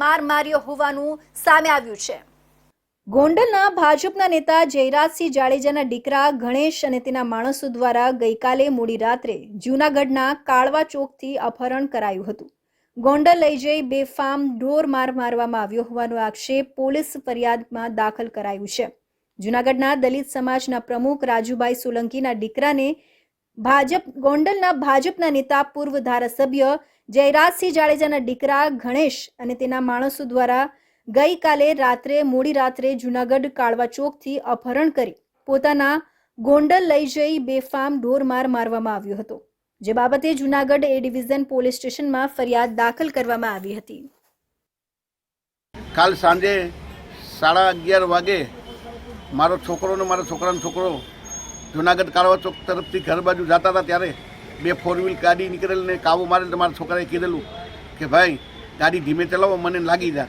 માર માર્યો હોવાનું સામે આવ્યું છે. ગોંડલના ભાજપના નેતા જયરાજસિંહ જાડેજાના દીકરા ગણેશ અને તેના માણસો દ્વારા ગઈકાલે મોડી રાત્રે જૂનાગઢના કાળવા ચોકથી અપહરણ કરાયું હતું. ગોંડલ લઈ જઈ બેફામ ઢોર માર મારવામાં આવ્યો હોવાનો આક્ષેપ પોલીસ ફરિયાદમાં દાખલ કરાયું છે. જૂનાગઢના દલિત સમાજના પ્રમુખ રાજુભાઈ સોલંકીના દીકરાને ભાજપ, ગોંડલના ભાજપના નેતા પૂર્વ ધારાસભ્ય જયરાજસિંહ જાડેજાના દીકરા ગણેશ અને તેના માણસો દ્વારા ગઈકાલે રાત્રે, મોડી રાત્રે જૂનાગઢ કાળવા ચોકથી અપહરણ કરી પોતાના ગોંડલ લઈ જઈ બેફામ ઢોરમાર મારવામાં આવ્યો હતો, જે બાબતે જૂનાગઢ એ ડિવિઝન પોલીસ સ્ટેશનમાં ફરિયાદ દાખલ કરવામાં આવી હતી. કાલ સાંજે સાડા અગિયાર વાગે મારો છોકરો ને મારા છોકરાનો છોકરો જુનાગઢ કાળવા ચોક તરફથી ઘર બાજુ જતા હતા ત્યારે બે ફોર વ્હીલ ગાડી નીકળેલ ને કાબુ મારે તમારા છોકરાએ કીધેલું કે ભાઈ, ગાડી ધીમે ચલાવો, મને લાગી જા.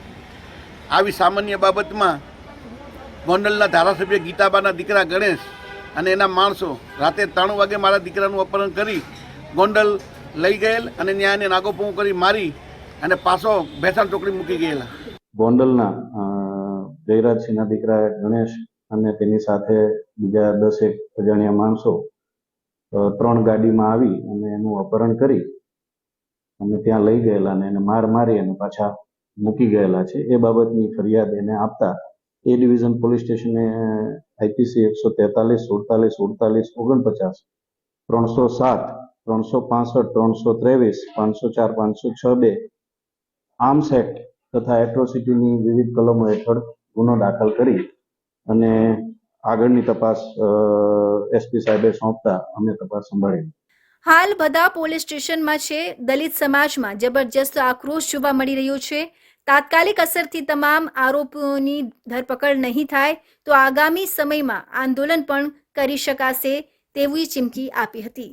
આવી સામાન્ય બાબતમાં ગોંડલના ધારાસભ્ય ગીતાબાના દીકરા ગણેશ અને એના માણસો રાતે ત્રણ વાગે મારા દીકરાનું અપહરણ કરી ગોંડલ લઈ ગયેલ અને ત્યાં એને નાગોપું કરી મારી અને પાછો ભેસાણ ચોકડી મૂકી ગયેલા. ગોંડલના જયરાજસિંહના દીકરા ગણેશ અને તેની સાથે બીજા દસેક અજાણ્યા માણસો ત્રણ ગાડીમાં આવી અને એનું અપહરણ કરી અને ત્યાં લઈ ગયેલા અને એને માર મારી અને પાછા મૂકી ગયેલા છે. એ બાબતની ફરિયાદ એને આપતા એ ડિવિઝન પોલીસ સ્ટેશને આઈપીસી એકસો તેતાલીસ, સુડતાલીસ સુડતાલીસ, ઓગણપચાસ, ત્રણસો સાત, ત્રણસો પાસઠ, ત્રણસો ત્રેવીસ, પાંચસો ચાર, પાંચસો છ બે આર્મ્સ એક્ટ તથા એટ્રોસિટીની વિવિધ કલમો હેઠળ ગુનો દાખલ કરી અને આગળની તપાસ એસપી સાહેબે સોંપતા અમે તપાસ સંભાળી હાલ બધા પોલીસ સ્ટેશનમાં છે, દલિત સમાજમાં જબરજસ્ત આક્રોશ જોવા મળી રહ્યો છે. તાત્કાલિક અસરથી તમામ આરોપીઓની ધરપકડ નહીં થાય, તો આગામી સમયમાં આંદોલન પણ કરી શકાશે તેવી ચીમકી આપી હતી.